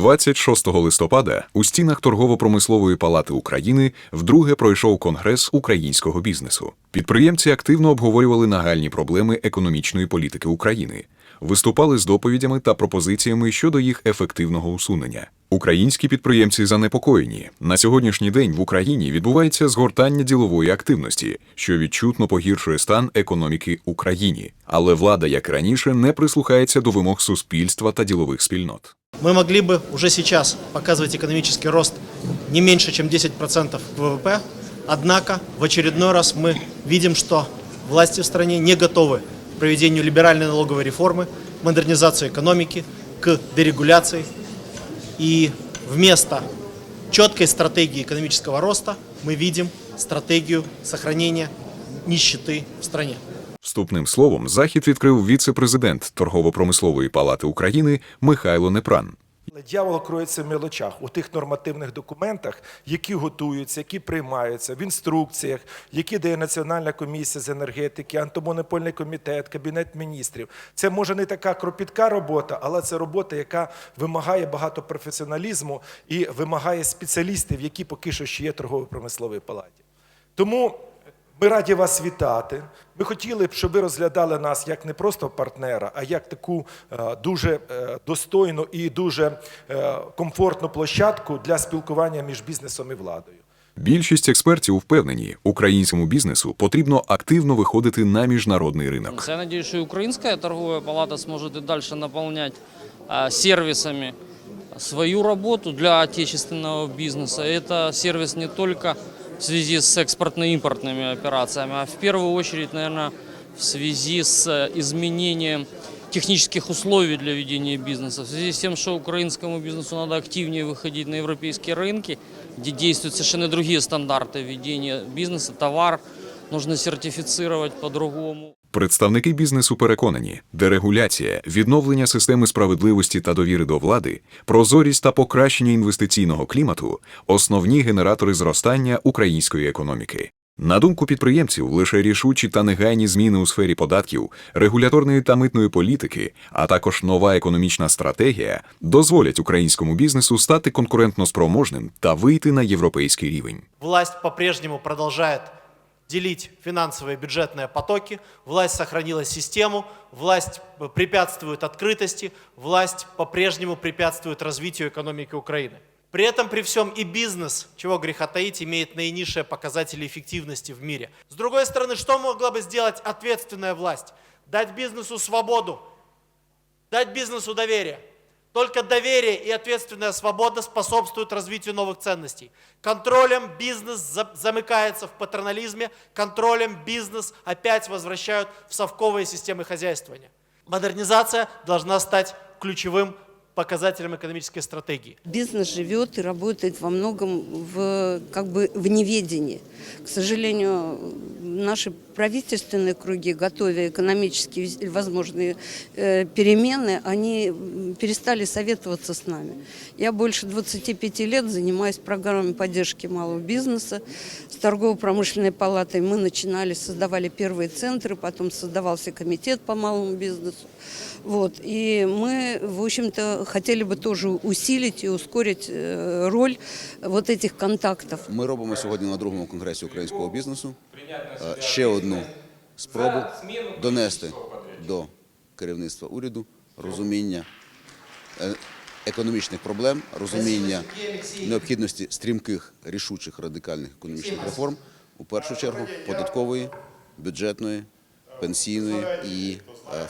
26 листопада у стінах торгово-промислової палати України вдруге пройшов конгрес українського бізнесу. Підприємці активно обговорювали нагальні проблеми економічної політики України, виступали з доповідями та пропозиціями щодо їх ефективного усунення. Українські підприємці занепокоєні. На сьогоднішній день в Україні відбувається згортання ділової активності, що відчутно погіршує стан економіки Україні. Але влада, як раніше, не прислухається до вимог суспільства та ділових спільнот. Мы могли бы уже сейчас показывать экономический рост не меньше, чем 10% к ВВП, однако в очередной раз мы видим, что власти в стране не готовы к проведению либеральной налоговой реформы, модернизации экономики, к дерегуляции. И вместо четкой стратегии экономического роста мы видим стратегию сохранения нищеты в стране. Вступним словом, захід відкрив віце-президент Торгово-промислової палати України Михайло Непран. Дьявол кроється в мелочах у тих нормативних документах, які готуються, які приймаються в інструкціях, які дає Національна комісія з енергетики, антимонопольний комітет, кабінет міністрів. Це може не така кропітка робота, але це робота, яка вимагає багато професіоналізму і вимагає спеціалістів, які поки що ще є торгово-промисловій палаті. Тому ми раді вас вітати. Ми хотіли б, щоб ви розглядали нас як не просто партнера, а як таку е, дуже е, достойну і дуже е, комфортну площадку для спілкування між бізнесом і владою. Більшість експертів впевнені, українському бізнесу потрібно активно виходити на міжнародний ринок. Я надеюсь, что и Украинская торговая палата сможет и дальше наполнять а, свою работу для отечественного бизнеса. Это сервис не только в связи с экспортно-импортными операциями, а в первую очередь, наверное, в связи с э, изменением технических условий для ведения бизнеса. В связи с тем, что украинскому бизнесу надо активнее выходить на европейские рынки, где действуют совершенно другие стандарты ведения бизнеса, товар нужно сертифицировать по-другому. Представники бізнесу переконані, дерегуляція, відновлення системи справедливості та довіри до влади, прозорість та покращення інвестиційного клімату основні генератори зростання української економіки. На думку підприємців, лише рішучі та негайні зміни у сфері податків, регуляторної та митної політики, а також нова економічна стратегія дозволять українському бізнесу стати конкурентноспроможним та вийти на європейський рівень. Власть по-прежнему продолжает делить финансовые бюджетные потоки, власть сохранила систему, власть э, препятствует открытости, власть по-прежнему препятствует развитию экономики Украины. При этом, при всем и бизнес, чего греха таить, имеет наинизшие показатели эффективности в мире. С другой стороны, что могла бы сделать ответственная власть? Дать бизнесу свободу, дать бизнесу доверие. Только доверие и ответственная свобода способствуют развитию новых ценностей. Контролем бизнес за- замыкается в патронализме, контролем бизнес опять возвращают в совковые системы хозяйствования. Модернизация должна стать ключевым показателем экономической стратегии. Бизнес живет и работает во многом в, как бы в неведении. К сожалению, наши правительственные круги, готовя экономические вз- возможные э, перемены, они м, перестали советоваться с нами. Я больше 25 лет занимаюсь программой поддержки малого бизнеса. С торгово-промышленной палатой мы начинали, создавали первые центры, потом создавался комитет по малому бизнесу. Вот. И мы, в общем-то, хотели бы тоже усилить и ускорить э, роль вот этих контактов. Ми робимо сьогодні на другому конгресі українського бізнесу е, Ще одну спробу донести до керівництва уряду розуміння е, економічних проблем, розуміння необхідності стрімких, рішучих, радикальних економічних реформ, у першу чергу податкової, бюджетної, пенсійної і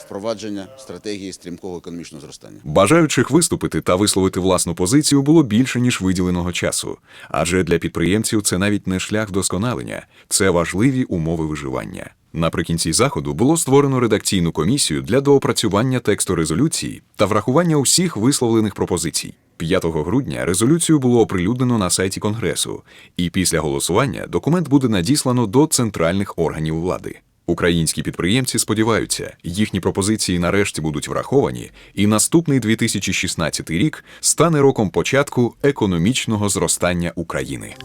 впровадження стратегії стрімкого економічного зростання. Бажаючих виступити та висловити власну позицію було більше, ніж виділеного часу. Адже для підприємців це навіть не шлях вдосконалення, це важливі умови виживання. Наприкінці заходу було створено редакційну комісію для доопрацювання тексту резолюції та врахування усіх висловлених пропозицій. 5 грудня резолюцію було оприлюднено на сайті Конгресу, і після голосування документ буде надіслано до центральних органів влади. Українські підприємці сподіваються, їхні пропозиції нарешті будуть враховані, і наступний 2016 рік стане роком початку економічного зростання України.